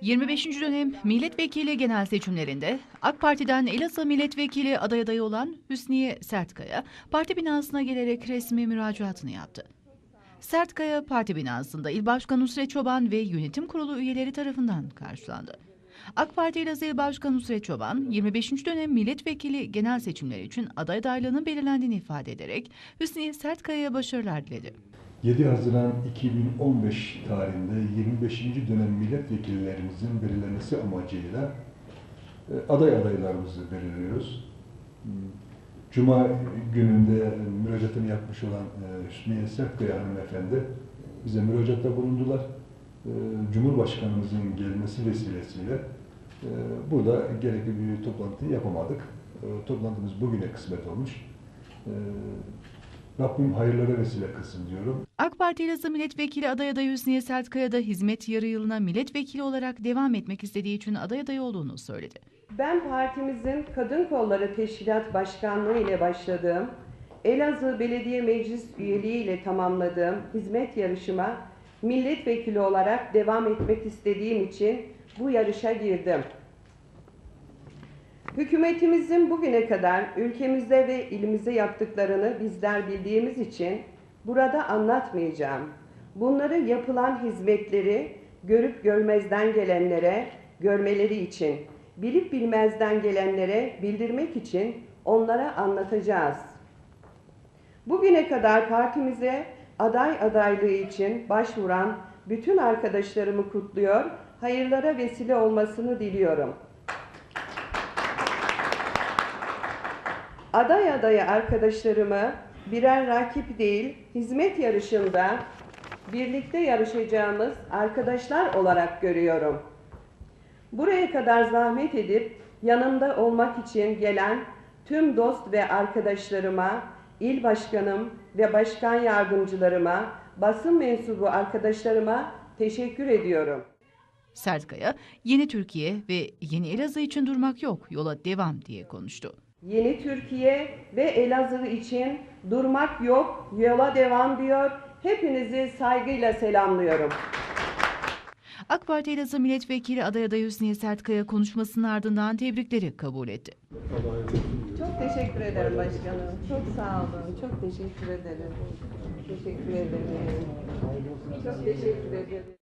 25. dönem milletvekili genel seçimlerinde AK Parti'den Elazığ milletvekili aday adayı olan Hüsniye Sertkaya parti binasına gelerek resmi müracaatını yaptı. Sertkaya parti binasında İl Başkanı Nusret Çoban ve yönetim kurulu üyeleri tarafından karşılandı. AK Parti Elazığ İl Başkanı Nusret Çoban, 25. dönem milletvekili genel seçimleri için aday adaylığının belirlendiğini ifade ederek Hüsniye Sertkaya'ya başarılar diledi. 7 Haziran 2015 tarihinde 25. dönem milletvekillerimizin belirlenmesi amacıyla e, aday adaylarımızı belirliyoruz. Cuma gününde müracaatını yapmış olan e, Hüsniye Sertkaya hanımefendi bize müracaatta bulundular. E, Cumhurbaşkanımızın gelmesi vesilesiyle burada gerekli bir toplantı yapamadık. Toplantımız bugüne kısmet olmuş. Rabbim hayırlara vesile kılsın diyorum. AK Parti Elazığ Milletvekili aday adayı Hüsniye Sertkaya da hizmet yarı yılına milletvekili olarak devam etmek istediği için aday adayı olduğunu söyledi. Ben partimizin Kadın Kolları Teşkilat Başkanlığı ile başladığım, Elazığ Belediye Meclis üyeliği ile tamamladığım hizmet yarışıma milletvekili olarak devam etmek istediğim için bu yarışa girdim. Hükümetimizin bugüne kadar ülkemizde ve ilimize yaptıklarını bizler bildiğimiz için burada anlatmayacağım. Bunları yapılan hizmetleri görüp görmezden gelenlere görmeleri için, bilip bilmezden gelenlere bildirmek için onlara anlatacağız. Bugüne kadar partimize aday adaylığı için başvuran bütün arkadaşlarımı kutluyor, hayırlara vesile olmasını diliyorum. Aday adayı arkadaşlarımı birer rakip değil, hizmet yarışında birlikte yarışacağımız arkadaşlar olarak görüyorum. Buraya kadar zahmet edip yanımda olmak için gelen tüm dost ve arkadaşlarıma, il başkanım ve başkan yardımcılarıma, basın mensubu arkadaşlarıma teşekkür ediyorum. Sertkaya, yeni Türkiye ve yeni Elazığ için durmak yok, yola devam diye konuştu. Yeni Türkiye ve Elazığ için durmak yok, yola devam diyor. Hepinizi saygıyla selamlıyorum. AK Parti Elazığ Milletvekili aday adayı Hüsniye Sertkaya konuşmasının ardından tebrikleri kabul etti. Çok teşekkür ederim başkanım. Çok sağ olun. Çok teşekkür ederim. Teşekkür ederim. Çok teşekkür ederim.